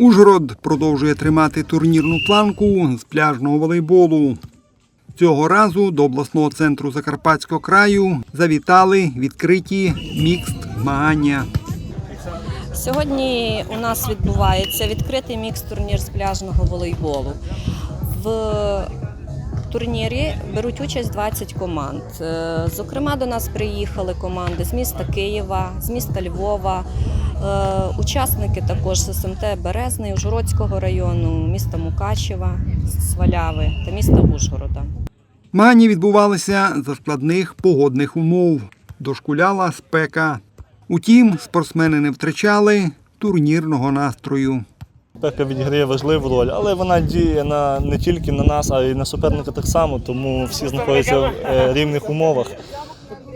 Ужгород продовжує тримати турнірну планку з пляжного волейболу. Цього разу до обласного центру Закарпатського краю завітали відкриті мікст змагання. Сьогодні у нас відбувається відкритий мікс-турнір з пляжного волейболу. В турнірі беруть участь 20 команд. Е, Зокрема, до нас приїхали команди з міста Києва, з міста Львова, учасники також СМТ Березний, Ужгородського району, міста Мукачева, Сваляви та міста Ужгорода. Змагання відбувалися за складних погодних умов. Дошкуляла спека. Утім, спортсмени не втрачали турнірного настрою. Спека відіграє важливу роль, але вона діє на не тільки на нас, а й на суперника так само, тому всі знаходяться в е, рівних умовах.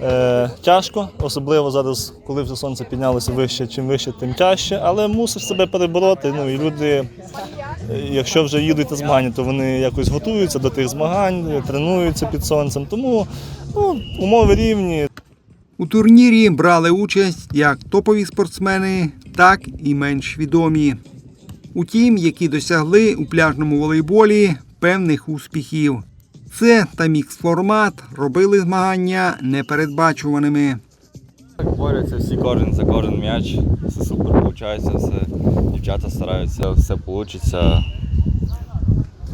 Е, тяжко, особливо зараз, коли вже сонце піднялося вище, чим вище, тим тяжче, але мусиш себе перебороти. Ну і люди, е, якщо вже їдуть на змагання, то вони якось готуються до тих змагань, тренуються під сонцем. Тому ну, умови рівні. У турнірі брали участь як топові спортсмени, так і менш відомі. Утім, які досягли у пляжному волейболі певних успіхів. Це та мікс-формат робили змагання непередбачуваними. Так борються всі кожен за кожен м'яч. Все супер виходить, все. Дівчата стараються, все вийде.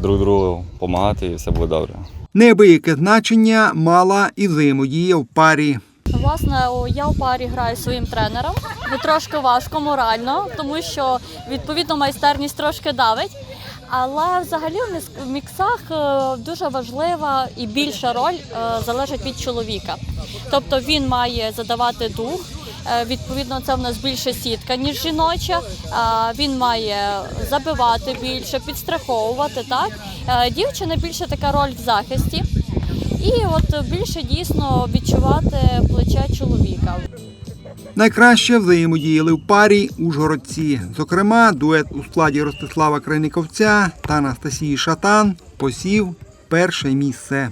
Друг другу допомагати і все буде добре. Неабияке значення мала і взаємодія в парі. Власне, я в парі граю своїм тренером. Трошки важко морально, тому що відповідно майстерність трошки давить. Але взагалі в міксах е, дуже важлива і більша роль е, залежить від чоловіка. Тобто він має задавати дух. е, Відповідно, це в нас більше сітка, ніж жіноча. Він має забивати більше, підстраховувати. Так дівчина більше така роль в захисті. І от більше дійсно відчувати. Найкраще взаємодіяли в парі ужгородці. Зокрема, дует у складі Ростислава Крайниковця та Анастасії Шатан посів перше місце.